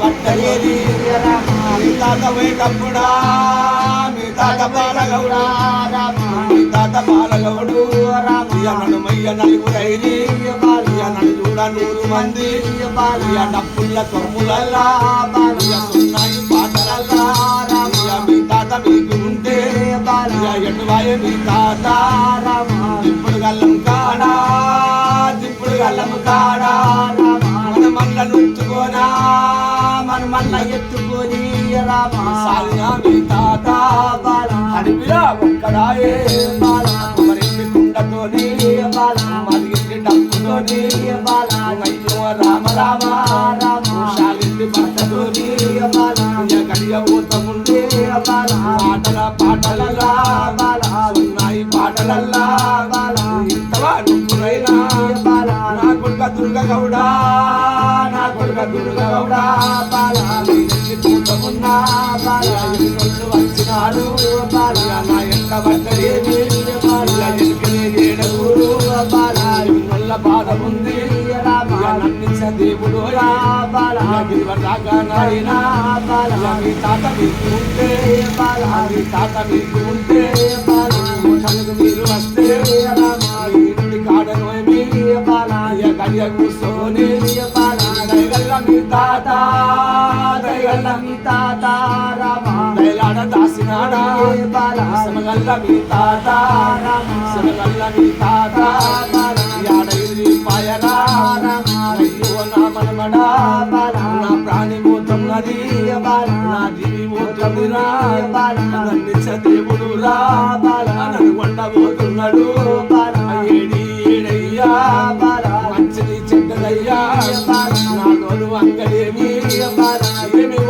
పట్టేది మీ తాత పోయేటప్పుడా మీ తాత బాలగౌడా మీ తాత బాలగౌడు నన్ను మయ్య నలుగురైరి నన్ను చూడ నూరు మంది ఇయ డప్పుల తొమ్ములల్లా సున్నాయి పాటలల్లా మీ తాత మీకు ఉంటే ఇయ మీ తాత. మల్ల ఎత్తుకొని మీ తాత అడవిరా ఒక్కడాయే మరింటి కుండతోని మరిగింటి డప్పుతోని అయ్యో రామ రామ శాలింటి భర్తతోని గడియ ఊతముండే పాటల పాటలల్లా ఉన్నాయి పాటలల్లా ఇంతవా నువ్వురైనా నా కొడుక దుర్గ గౌడా దుర్గ గౌడా కూటమున్నా ఎన్నికలు వచ్చినాడు. నా ఎంట పడ్డదేమి ఏడూరు నల్ల బాధ ఉంది దేవుడు నాయనా. మీ తాత మీకు ఉంటే. మీ తాత మీకు ఉంటే. నలుగు మీరు వస్తే. ఇంటి కాడనోమి గడియ కూర్చొని దయగల్ల తాత దయగల్ల తాత రామ. దయలాడ దాసినాడా సమగల్ల మీ తాత సమగల్ల మీ తాత యాడగిరి పాయరా అయ్యో నా మనమడా నా ప్రాణి పోతున్నది నా జీవి పోతుందిరా నన్నిచ్చ దేవుడు రా నన్ను కొండబోతున్నాడు ఏడి ఏడయ్యా மங்களே மீறிய பாராயமே